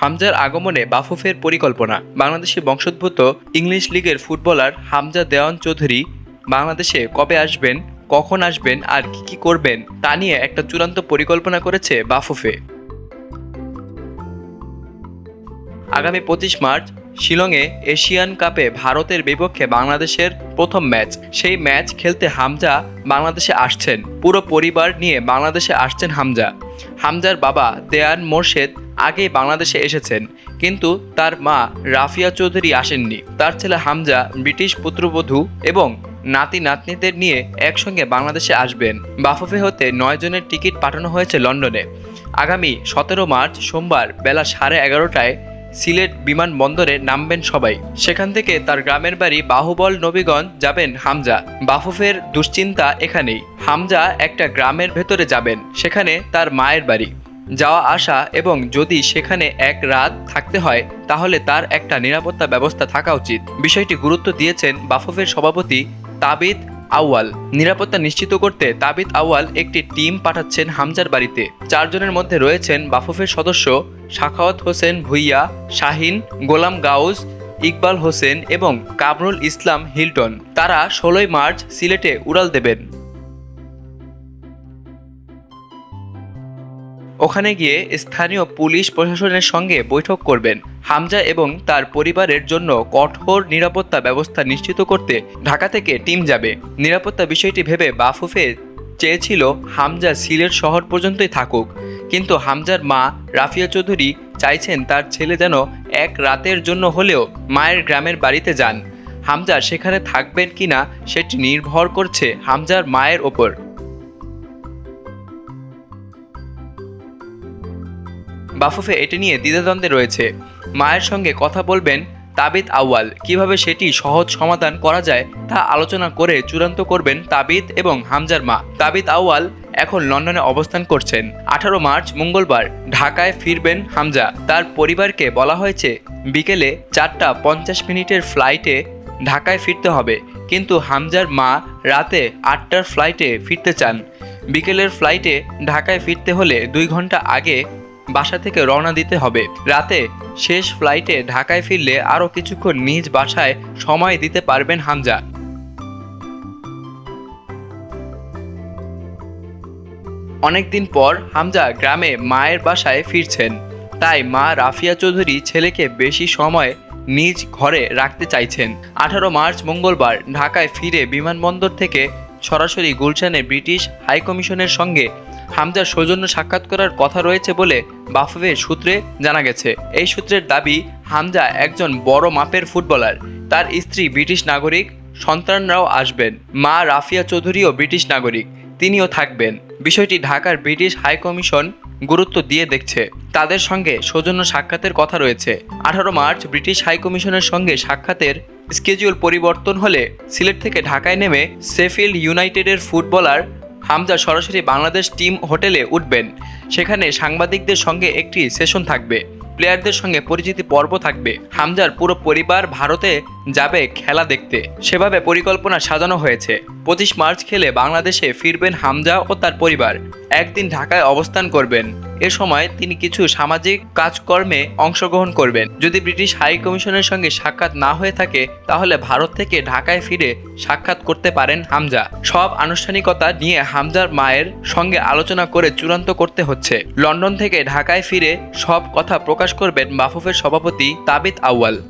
হামজার আগমনে বাফুফের পরিকল্পনা। বাংলাদেশি বংশোদ্ভূত ইংলিশ লিগের ফুটবলার হামজা দেওয়ান চৌধুরী বাংলাদেশে কবে আসবেন, কখন আসবেন আর কি কি করবেন তা নিয়ে একটা চূড়ান্ত পরিকল্পনা করেছে বাফুফে। আগামী পঁচিশ মার্চ শিলংয়ে এশিয়ান কাপে ভারতের বিপক্ষে বাংলাদেশের প্রথম ম্যাচ। সেই ম্যাচ খেলতে হামজা বাংলাদেশে আসছেন। পুরো পরিবার নিয়ে বাংলাদেশে আসছেন হামজা। হামজার বাবা দেয়ান মোর্শেদ আগে বাংলাদেশে এসেছেন, কিন্তু তার মা রাফিয়া চৌধুরী আসেননি। তার ছেলে হামজা ব্রিটিশ পুত্রবধূ এবং নাতি নাতনিদের নিয়ে একসঙ্গে বাংলাদেশে আসবেন। বাফুফে হতে নয় জনের টিকিট পাঠানো হয়েছে লন্ডনে। আগামী সতেরো মার্চ সোমবার বেলা সাড়ে এগারোটায় সিলেট বিমানবন্দরে নামবেন সবাই। সেখান থেকে তার গ্রামের বাড়ি বাহুবল নবীগঞ্জ যাবেন হামজা। বাফুফের দুশ্চিন্তা এখানেই। হামজা একটা গ্রামের ভেতরে যাবেন, সেখানে তার মায়ের বাড়ি। যাওয়া আসা এবং যদি সেখানে এক রাত থাকতে হয়, তাহলে তার একটা নিরাপত্তা ব্যবস্থা থাকা উচিত। বিষয়টি গুরুত্ব দিয়েছেন বাফুফের সভাপতি তাবিদ আউয়াল নিরাপত্তা নিশ্চিত করতে তাবিদ আউয়াল একটি টিম পাঠাচ্ছেন হামজার বাড়িতে। চারজনের মধ্যে রয়েছেন বাফুফের সদস্য শাখাওয়াত হোসেন ভুইয়া, শাহিন, গোলাম গাউস, ইকবাল হোসেন এবং কামরুল ইসলাম হিলটন। তারা ষোলোই মার্চ সিলেটে উড়াল দেবেন। ওখানে গিয়ে স্থানীয় পুলিশ প্রশাসনের সঙ্গে বৈঠক করবেন। হামজা এবং তার পরিবারের জন্য কঠোর নিরাপত্তা ব্যবস্থা নিশ্চিত করতে ঢাকা থেকে টিম যাবে। নিরাপত্তা বিষয়টি ভেবে বাফুফে চেয়েছিল হামজা সিলেট শহর পর্যন্তই থাকুক। কিন্তু হামজার মা রাফিয়া চৌধুরী চাইছেন তার ছেলে যেন এক রাতের জন্য হলেও মায়ের গ্রামের বাড়িতে যান। হামজা সেখানে থাকবেন কিনা সেটি নির্ভর করছে হামজার মায়ের ওপর। বাফুফে এটি নিয়ে দ্বিধাদ্বন্দ্বে রয়েছে। মায়ের সঙ্গে কথা বলবেন তাবিদ আউয়াল। কীভাবে সেটি সহজ সমাধান করা যায় তা আলোচনা করে চূড়ান্ত করবেন তাবিদ এবং হামজার মা। তাবিদ আউয়াল এখন লন্ডনে অবস্থান করছেন। আঠারো মার্চ মঙ্গলবার ঢাকায় ফিরবেন হামজা। তার পরিবারকে বলা হয়েছে, বিকেলে চারটা পঞ্চাশ মিনিটের ফ্লাইটে ঢাকায় ফিরতে হবে। কিন্তু হামজার মা রাতে আটটার ফ্লাইটে ফিরতে চান। বিকেলের ফ্লাইটে ঢাকায় ফিরতে হলে দুই ঘণ্টা আগে বাসা থেকে রওনা দিতে হবে। রাতে শেষ ফ্লাইটে ঢাকায় ফিরলে আরও কিছুক্ষণ নিজ বাসায় সময় দিতে পারবেন হামজা। অনেকদিন পর হামজা গ্রামে মায়ের বাসায় ফিরছেন। তাই মা রাফিয়া চৌধুরী ছেলেকে বেশি সময় নিজ ঘরে রাখতে চাইছেন। আঠারো মার্চ মঙ্গলবার ঢাকায় ফিরে বিমানবন্দর থেকে সরাসরি গুলশানে ব্রিটিশ হাইকমিশনের সঙ্গে হামজার সৌজন্য সাক্ষাৎ করার কথা রয়েছে বলে বাফুফের সূত্রে জানা গেছে। এই সূত্রের দাবি, হামজা একজন বড় মাপের ফুটবলার। তার স্ত্রী ব্রিটিশ নাগরিক, সন্তানরাও আসবেন। মা রাফিয়া চৌধুরীও ব্রিটিশ নাগরিক, তিনিও থাকবেন। বিষয়টি ঢাকার ব্রিটিশ হাইকমিশন গুরুত্ব দিয়ে দেখছে। তাদের সঙ্গে সৌজন্য সাক্ষাতের কথা রয়েছে। আঠারো মার্চ ব্রিটিশ হাইকমিশনের সঙ্গে সাক্ষাতের স্কেজিউল পরিবর্তন হলে সিলেট থেকে ঢাকায় নেমে সেফিল্ড ইউনাইটেডের ফুটবলার হামজা সরাসরি বাংলাদেশ টিম হোটেলে উঠবেন। সেখানে সাংবাদিকদের সঙ্গে একটি সেশন থাকবে। প্লেয়ারদের সঙ্গে পরিচিতি পর্ব থাকবে। হামজার পুরো পরিবার ভারতে যাবে খেলা দেখতে। সেভাবে পরিকল্পনা সাজানো হয়েছে। পঁচিশ মার্চ খেলে বাংলাদেশে ফিরবেন হামজা ও তার পরিবার। একদিন ঢাকায় অবস্থান করবেন। এ সময় তিনি কিছু সামাজিক কাজকর্মে অংশগ্রহণ করবেন। যদি ব্রিটিশ হাই কমিশনের সঙ্গে সাক্ষাৎ না হয়ে থাকে, তাহলে ভারত থেকে ঢাকায় ফিরে সাক্ষাৎ করতে পারেন হামজা। সব আনুষ্ঠানিকতা নিয়ে হামজার মায়ের সঙ্গে আলোচনা করে চূড়ান্ত করতে হচ্ছে। লন্ডন থেকে ঢাকায় ফিরে সব কথা প্রকাশ করবেন বাফুফের সভাপতি তাবিদ আউয়াল।